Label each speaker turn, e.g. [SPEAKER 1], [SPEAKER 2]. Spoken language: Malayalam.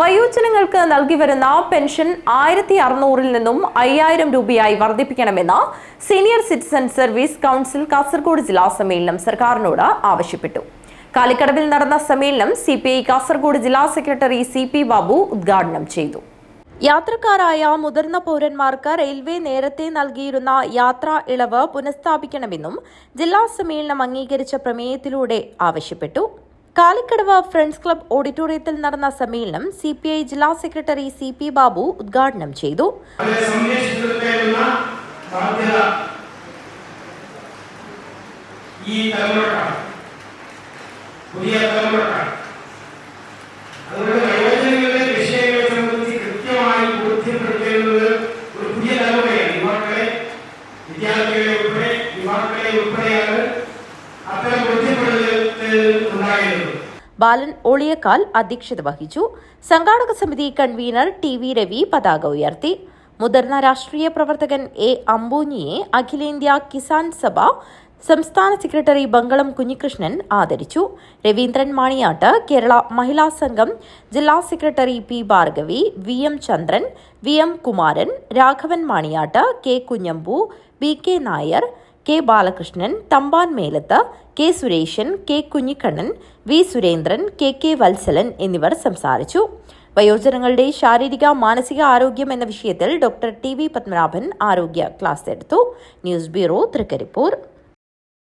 [SPEAKER 1] വയോജനങ്ങൾക്ക് നൽകി വരുന്ന പെൻഷൻ ആയിരത്തി അറുന്നൂറിൽ നിന്നും അയ്യായിരം രൂപയായി വർദ്ധിപ്പിക്കണമെന്ന് senior citizen service council Kasaragod ജില്ലാ സമ്മേളനം സർക്കാരിനോട് ആവശ്യപ്പെട്ടു. കാലിക്കടവിൽ നടന്ന സമ്മേളനം സി പി ഐ കാസർഗോഡ് ജില്ലാ സെക്രട്ടറി സി പി ബാബു ഉദ്ഘാടനം ചെയ്തു. യാത്രക്കാരായ മുതിർന്ന പൗരന്മാർക്ക് റെയിൽവേ നേരത്തെ നൽകിയിരുന്ന യാത്രാ ഇളവ് പുനഃസ്ഥാപിക്കണമെന്നും ജില്ലാ സമ്മേളനം അംഗീകരിച്ച പ്രമേയത്തിലൂടെ ആവശ്യപ്പെട്ടു. കാലിക്കടവ് ഫ്രണ്ട്സ് ക്ലബ് ഓഡിറ്റോറിയത്തിൽ നടന്ന സമ്മേളനം സി പി ഐ ജില്ലാ സെക്രട്ടറി സി പി ബാബു ഉദ്ഘാടനം ചെയ്തു.
[SPEAKER 2] ഈ അതുകൊണ്ട് വിഷയങ്ങളെ സംബന്ധിച്ച് കൃത്യമായി ഒരു പുതിയ അത്തരം
[SPEAKER 1] ബാലൻ ഒളിയക്കാൽ അധ്യക്ഷത വഹിച്ചു. സംഘാടക സമിതി കൺവീനർ ടി വി രവി പതാക ഉയർത്തി. മുതിർന്ന രാഷ്ട്രീയ പ്രവർത്തകൻ എ അംബൂനിയെ അഖിലേന്ത്യാ കിസാൻ സഭ സംസ്ഥാന സെക്രട്ടറി ബംഗളം കുഞ്ഞികൃഷ്ണൻ ആദരിച്ചു. രവീന്ദ്രൻ മാണിയാട്ട് കേരള മഹിളാ സംഘം ജില്ലാ secretary P Bhargavi V M Chandran V M Kumaran Raghavan Maniyat K Kunhambu B K Nair K Balakrishnan Thampan Melath K Sureshan K Kunhikannan V Surendran K K Valsalan എന്നിവർ സംസാരിച്ചു. വയോജനങ്ങളുടെ ശാരീരിക മാനസിക ആരോഗ്യം എന്ന വിഷയത്തിൽ ഡോക്ടർ ടി വി പത്മനാഭൻ ആരോഗ്യ ക്ലാസ് എടുത്തു. News bureau Trikaripur.